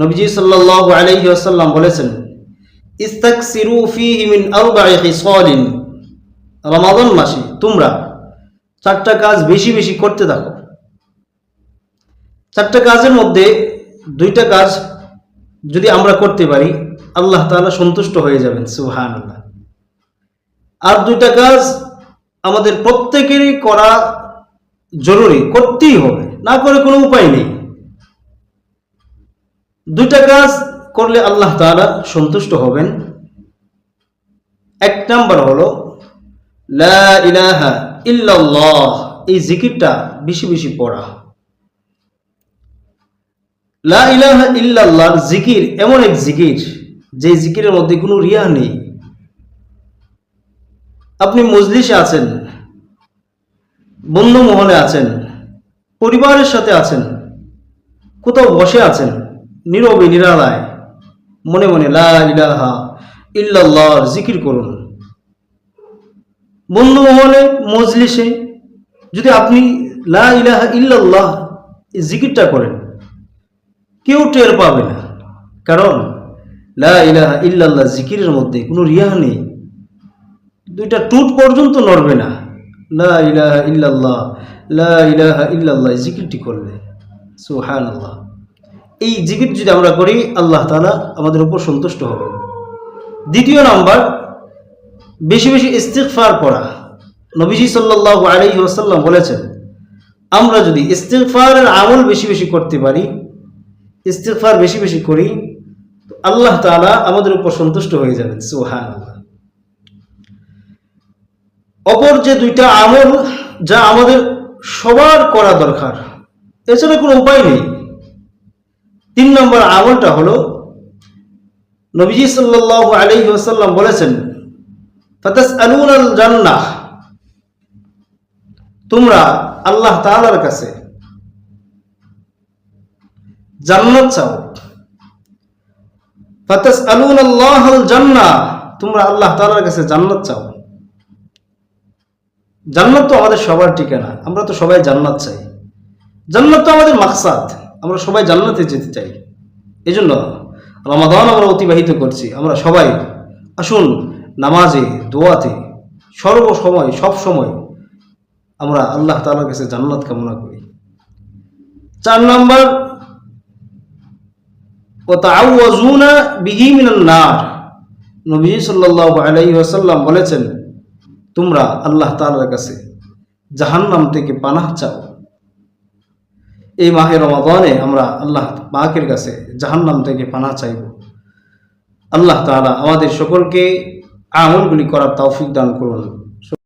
নবীজি সাল্লাল্লাহু আলাইহি ওয়াসাল্লাম বলেছেন, ইস্তাকসিরু ফীহি মিন আরবা'i খিসালিন। রমাদান মাসে তোমরা চারটা কাজ বেশি বেশি করতে থাকো। চারটা কাজের মধ্যে দুইটা কাজ যদি আমরা করতে পারি, আল্লাহ তাআলা সন্তুষ্ট হয়ে যাবেন, সুবহানাল্লাহ। আর দুইটা কাজ আমাদের প্রত্যেকেরই করা জরুরি, করতেই হবে, না করে কোনো উপায় নেই। দুইটা কাজ করলে আল্লাহ তাআলা সন্তুষ্ট হবেন। এক নাম্বার হলো এই জিকিরটা বেশি বেশি পড়া। লা জিকির এমন এক জিকির, যে জিকিরের মধ্যে কোনো রিয়া নেই। আপনি মজলিসে আছেন, বন্ধু মহলে আছেন, পরিবারের সাথে আছেন, কোথাও বসে আছেন নীরবে নিরালায়, মনে মনে লা ইলাহা ইল্লাল্লাহর জিকির করুন। বন্ধু মহলে মজলিসে যদি আপনি লা ইলাহা ইল্লাল্লাহ জিকিরটা করেন, কেউ টের পাবে না। কারণ লা ইলাহা ইল্লাল্লাহ জিকিরের মধ্যে কোনো রিয়া নেই। দুইটা টুট পর্যন্ত নড়বে না। লা ইলাহা ইল্লাল্লাহ, লা ইলাহা ইল্লাল্লাহ জিকিরটি করলে। সুবহানাল্লাহ। এই জিকির যদি আমরা করি, আল্লাহ তাআলা আমাদের উপর সন্তুষ্ট হবে দ্বিতীয় নাম্বার, বেশি বেশি ইস্তিগফার পড়া। নবীজি সাল্লাল্লাহু আলাইহি ওয়াসাল্লাম বলেছেন, আমরা যদি ইস্তিগফারের আমল বেশি বেশি করতে পারি, ইস্তিগফার বেশি বেশি করি আল্লাহ তাআলা আমাদের উপর সন্তুষ্ট হয়ে যাবেন। সুবহানাল্লাহ। অপর যে দুইটা আমল, যা আমাদের সবার করা দরকার, এছাড়া কোনো উপায় নেই। তিন নম্বর আমলটা হলো নবীজি সাল্লাল্লাহু আলাইহি ওয়াসাল্লাম বলেছেন জান্নাহ তোমরা আল্লাহ তাআলার কাছে জান্নাত চাও। ফাতাস আলুনাল্লাহাল জান্নাহ তোমরা আল্লাহ তাআলার কাছে জান্নাত চাও। জান্নাত তো আমাদের সবার ঠিকানা, আমরা তো সবাই জান্নাত চাই। জান্নাত তো আমাদের মাকসাদ। আমরা সবাই জান্নাতে যেতে চাই। এই জন্য রমাদান আমরা অতিবাহিত করছি। আমরা সবাই আসুন নামাজে, দোয়াতে, সর্বসময় সব সময় আমরা আল্লাহ তাআলার কাছে জান্নাত কামনা করি। চার নম্বর ও তাআওয়াজুনা বিহি নবী সাল্লাল্লাহু আলাইহি ওয়াসাল্লাম বলেছেন, তোমরা আল্লাহ তাআলার কাছে জাহান্নাম থেকে পানাহ চাও। এই মাহের রমাদানে আমরা আল্লাহ পাকের কাছে জাহান্নাম থেকে পানা চাইব। আল্লাহ তাহারা আমাদের সকলকে আমলগুলি করার তৌফিক দান করুন।